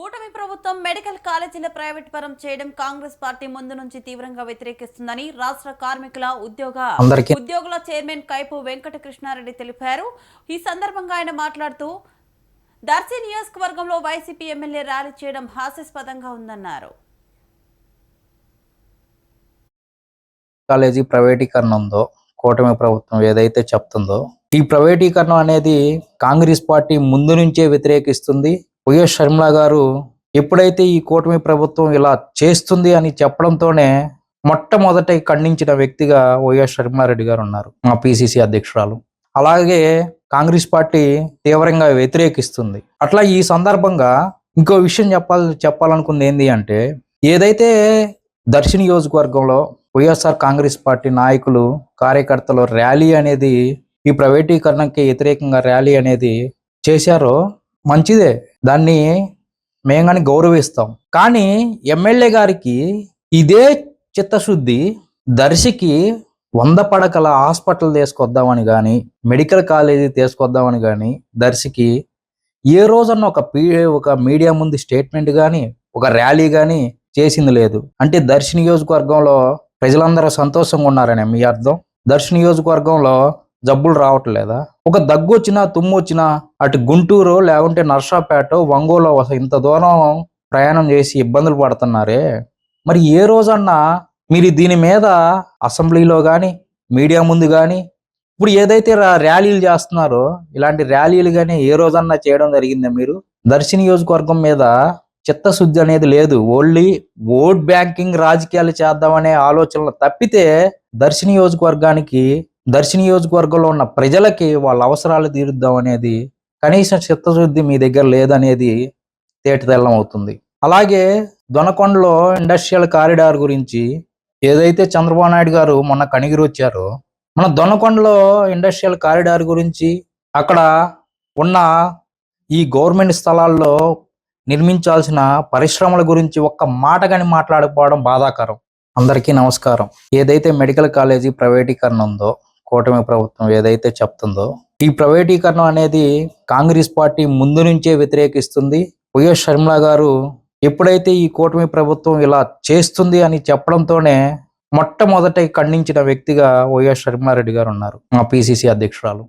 కూటమి ప్రభుత్వం మెడికల్ కాలేజీల ప్రైవేట్ పరం చేయడం కాంగ్రెస్ పార్టీ ముందు నుంచి తీవ్రంగా వ్యతిరేకిస్తుందని రాష్ట్ర కార్మికుల ఉద్యోగ ఉద్యోగుల చైర్మన్ కైపు వెంకట కృష్ణారెడ్డి తెలిపారు. ఈ సందర్భంగా ఆయన మాట్లాడుతూ దర్శి నియోజకవర్గంలో వైసీపీ ఎమ్మెల్యే ర్యాలీ చేయడం హాస్యాస్పదంగా ఉందన్నారు. కాలేజీ ప్రైవేటీకరణ ఉందో కూటమి ప్రభుత్వం ఏదైతే చెప్తుందో ఈ ప్రైవేటీకరణ అనేది కాంగ్రెస్ పార్టీ ముందు నుంచే వ్యతిరేకిస్తుంది. వైఎస్ షర్మిల గారు ఎప్పుడైతే ఈ కూటమి ప్రభుత్వం ఇలా చేస్తుంది అని చెప్పడంతోనే మొట్టమొదట ఖండించిన వ్యక్తిగా వైఎస్ షర్మిలారెడ్డి గారు ఉన్నారు మా పిసిసి అధ్యక్షురాలు. అలాగే కాంగ్రెస్ పార్టీ తీవ్రంగా వ్యతిరేకిస్తుంది. అట్లా ఈ సందర్భంగా ఇంకో విషయం చెప్పాలి చెప్పాలనుకుంది ఏంటి అంటే ఏదైతే దర్శి నియోజకవర్గంలో వైఎస్ఆర్ కాంగ్రెస్ పార్టీ నాయకులు కార్యకర్తలు ర్యాలీ అనేది ఈ ప్రైవేటీకరణకి వ్యతిరేకంగా ర్యాలీ అనేది చేశారో మంచిదే. దాన్ని మేము కానీ గౌరవిస్తాం. కానీ ఎమ్మెల్యే గారికి ఇదే చిత్తశుద్ధి దర్శికి వంద పడకల హాస్పిటల్ తీసుకొద్దామని కానీ మెడికల్ కాలేజీ తీసుకొద్దామని కానీ దర్శికి ఏ రోజన్న ఒక పీ ఒక మీడియా ముందు స్టేట్మెంట్ కానీ ఒక ర్యాలీ కానీ చేసింది లేదు. అంటే దర్శి నియోజకవర్గంలో ప్రజలందరూ సంతోషంగా ఉన్నారనే మీ అర్థం. దర్శి నియోజకవర్గంలో జబ్బులు రావట్లేదా? ఒక దగ్గు వచ్చినా తుమ్ము వచ్చినా అటు గుంటూరు లేకుంటే నర్సాపేట వంగోలో ఇంత దూరం ప్రయాణం చేసి ఇబ్బందులు పడుతున్నారే? మరి ఏ రోజన్నా మీరు దీని మీద అసెంబ్లీలో కానీ మీడియా ముందు కానీ ఇప్పుడు ఏదైతే ర్యాలీలు చేస్తున్నారో ఇలాంటి ర్యాలీలు కానీ ఏ రోజన్నా చేయడం జరిగిందా మీరు? దర్శి నియోజకవర్గం మీద చిత్తశుద్ధి అనేది లేదు. ఓన్లీ ఓట్ బ్యాంకింగ్ రాజకీయాలు చేద్దామనే ఆలోచనలు తప్పితే దర్శి నియోజకవర్గానికి దర్శి నియోజకవర్గంలో ఉన్న ప్రజలకి వాళ్ళ అవసరాలు తీరుద్దాం అనేది కనీసం చిత్తశుద్ధి మీ దగ్గర లేదనేది తేటతెల్లం అవుతుంది. అలాగే దొనకొండలో ఇండస్ట్రియల్ కారిడార్ గురించి ఏదైతే చంద్రబాబు నాయుడు గారు మొన్న కనిగిరి వచ్చారో మన దొనకొండలో ఇండస్ట్రియల్ కారిడార్ గురించి అక్కడ ఉన్న ఈ గవర్నమెంట్ స్థలాల్లో నిర్మించాల్సిన పరిశ్రమల గురించి ఒక్క మాట కానీ మాట్లాడకపోవడం బాధాకరం. అందరికీ నమస్కారం. ఏదైతే మెడికల్ కాలేజీ ప్రైవేటీకరణ ఉందో కూటమి ప్రభుత్వం ఏదైతే చెప్తుందో ఈ ప్రైవేటీకరణ అనేది కాంగ్రెస్ పార్టీ ముందు నుంచే వ్యతిరేకిస్తుంది. వైఎస్ షర్మిల గారు ఎప్పుడైతే ఈ కూటమి ప్రభుత్వం ఇలా చేస్తుంది అని చెప్పడంతోనే మొట్టమొదట ఖండించిన వ్యక్తిగా వైఎస్ షర్మారెడ్డి గారు ఉన్నారు మా పిసిసి అధ్యక్షురాలు.